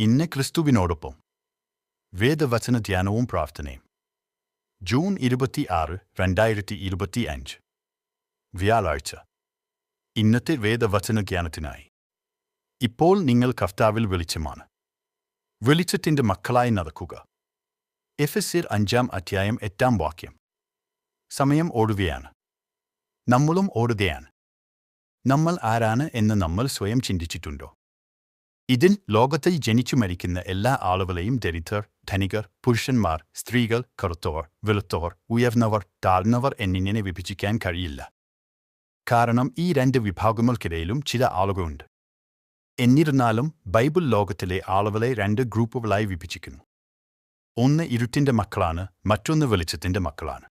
ഇന്ന് ക്രിസ്തുവിനോടൊപ്പം. വേദവചന ധ്യാനവും പ്രാർത്ഥനയും. ജൂൺ ഇരുപത്തി ആറ് രണ്ടായിരത്തി ഇരുപത്തി അഞ്ച് വ്യാഴാഴ്ച. ഇന്നത്തെ വേദവചന ധ്യാനത്തിനായി. ഇപ്പോൾ നിങ്ങൾ കർത്താവിൽ വെളിച്ചമാണ്. വെളിച്ചത്തിന്റെ മക്കളായി നടക്കുക. എഫെസിർ അഞ്ചാം അധ്യായം എട്ടാം വാക്യം. സമയം ഓടുകയാണ്. നമ്മളും ഓടുകയാണ്. നമ്മൾ ആരാണ് എന്ന് നമ്മൾ സ്വയം ചിന്തിച്ചിട്ടുണ്ടോ? ഇതിൽ ലോകത്തിൽ ജനിച്ചു മരിക്കുന്ന എല്ലാ ആളുകളെയും ദരിദ്രർ ധനികർ പുരുഷന്മാർ സ്ത്രീകൾ കറുത്തവർ വെളുത്തവർ ഉയർന്നവർ താഴ്ന്നവർ എന്നിങ്ങനെ വിഭജിക്കാൻ കഴിയില്ല. കാരണം ഈ രണ്ട് വിഭാഗങ്ങൾക്കിടയിലും ചില ആളുകളുണ്ട്. എന്നിരുന്നാലും ബൈബിൾ ലോകത്തിലെ ആളുകളെ രണ്ട് ഗ്രൂപ്പുകളായി വിഭജിക്കുന്നു. ഒന്ന് ഇരുട്ടിന്റെ മക്കളാണ് മറ്റൊന്ന് വെളിച്ചത്തിന്റെ മക്കളാണ്.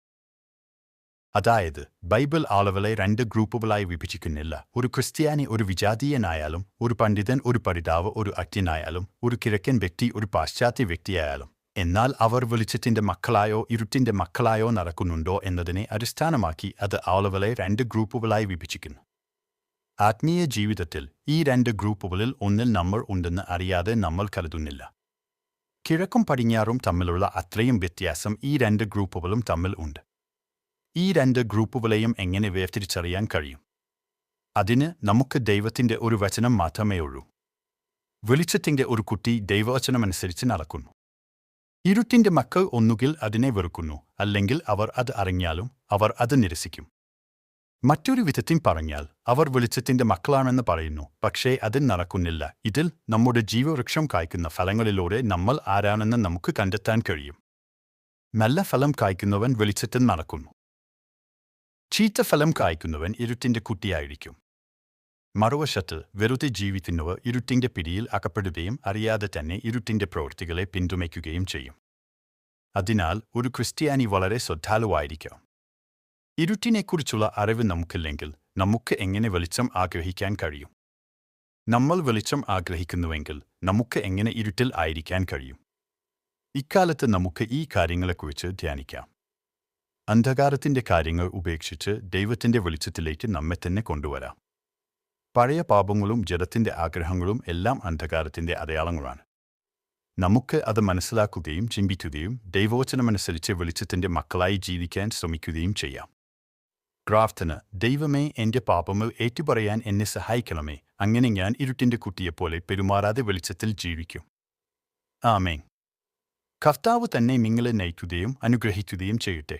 അതായത് ബൈബിൾ ആളുകളെ രണ്ട് ഗ്രൂപ്പുകളായി വിഭജിക്കുന്നില്ല. ഒരു ക്രിസ്ത്യാനി ഒരു വിജാതീയനായാലും ഒരു പണ്ഡിതൻ ഒരു പഠിതാവ് ഒരു അജ്ഞനായാലും ഒരു കിഴക്കൻ വ്യക്തി ഒരു പാശ്ചാത്യ വ്യക്തിയായാലും. എന്നാൽ അവർ വെളിച്ചത്തിന്റെ മക്കളായോ ഇരുട്ടിന്റെ മക്കളായോ നടക്കുന്നുണ്ടോ എന്നതിനെ അടിസ്ഥാനമാക്കി അത് ആളുകളെ രണ്ട് ഗ്രൂപ്പുകളായി വിഭജിക്കുന്നു. ആത്മീയ ജീവിതത്തിൽ ഈ രണ്ട് ഗ്രൂപ്പുകളിൽ ഒന്നിൽ നമ്മൾ ഉണ്ടെന്ന് അറിയാതെ നമ്മൾ കരുതുന്നില്ല. കിഴക്കും പടിഞ്ഞാറും തമ്മിലുള്ള അത്രയും വ്യത്യാസം ഈ രണ്ട് ഗ്രൂപ്പുകളും തമ്മിൽ ഉണ്ട്. ഈ രണ്ട് ഗ്രൂപ്പുകളെയും എങ്ങനെ വേർതിരിച്ചറിയാൻ കഴിയും? അതിന് നമുക്ക് ദൈവത്തിന്റെ ഒരു വചനം മാത്രമേ ഉള്ളൂ. വെളിച്ചത്തിന്റെ ഒരു കുട്ടി ദൈവവചനമനുസരിച്ച് നടക്കുന്നു. ഇരുട്ടിന്റെ മക്കൾ ഒന്നുകിൽ അതിനെ വെറുക്കുന്നു അല്ലെങ്കിൽ അവർ അത് അറിഞ്ഞാലും അവർ അത് നിരസിക്കും. മറ്റൊരു വിധത്തിൽ പറഞ്ഞാൽ അവർ വെളിച്ചത്തിന്റെ മക്കളാണെന്ന് പറയുന്നു പക്ഷേ അതിൽ നടക്കുന്നില്ല. ഇതിൽ നമ്മുടെ ജീവവൃക്ഷം കായ്ക്കുന്ന ഫലങ്ങളിലൂടെ നമ്മൾ ആരാണെന്ന് നമുക്ക് കണ്ടെത്താൻ കഴിയും. നല്ല ഫലം കായ്ക്കുന്നവൻ വെളിച്ചത്തിൽ നടക്കുന്നു. ചീത്ത ഫലം കായ്ക്കുന്നവൻ ഇരുട്ടിന്റെ കുട്ടിയായിരിക്കും. മറുവശത്ത് വെറുതെ ജീവിക്കുന്നവർ ഇരുട്ടിന്റെ പിടിയിൽ അകപ്പെടുകയും അറിയാതെ തന്നെ ഇരുട്ടിന്റെ പ്രവൃത്തികളെ പിന്തുണയ്ക്കുകയും ചെയ്യും. അതിനാൽ ഒരു ക്രിസ്ത്യാനി വളരെ ശ്രദ്ധാലുവായിരിക്കാം ഇരുട്ടിനെക്കുറിച്ചുള്ള അറിവ് നമുക്കില്ലെങ്കിൽ നമുക്ക് എങ്ങനെ വെളിച്ചം ആഗ്രഹിക്കാൻ കഴിയും? നമ്മൾ വെളിച്ചം ആഗ്രഹിക്കുന്നുവെങ്കിൽ നമുക്ക് എങ്ങനെ ഇരുട്ടിൽ ആയിരിക്കാൻ കഴിയും? ഇക്കാലത്ത് നമുക്ക് ഈ കാര്യങ്ങളെക്കുറിച്ച് ധ്യാനിക്കാം. അന്ധകാരത്തിന്റെ കാര്യങ്ങൾ ഉപേക്ഷിച്ച് ദൈവത്തിന്റെ വെളിച്ചത്തിലേക്ക് നമ്മെ തന്നെ കൊണ്ടുവരാം. പഴയ പാപങ്ങളും ജഡത്തിന്റെ ആഗ്രഹങ്ങളും എല്ലാം അന്ധകാരത്തിന്റെ അടയാളങ്ങളാണ്. നമുക്ക് അത് മനസ്സിലാക്കുകയും ചിന്തിക്കുകയും ദൈവവചനമനുസരിച്ച് വെളിച്ചത്തിന്റെ മക്കളായി ജീവിക്കാൻ ശ്രമിക്കുകയും ചെയ്യാം. പ്രാർത്ഥന ദൈവമേ എന്റെ പാപങ്ങൾ ഏറ്റുപറയാൻ എന്നെ സഹായിക്കണമേ. അങ്ങനെ ഞാൻ ഇരുട്ടിന്റെ കുട്ടിയെപ്പോലെ പെരുമാറാതെ വെളിച്ചത്തിൽ ജീവിക്കും. ആമേൻ. കർത്താവ് തന്നെ നിങ്ങളെ നയിക്കുകയും അനുഗ്രഹിക്കുകയും ചെയ്യട്ടെ.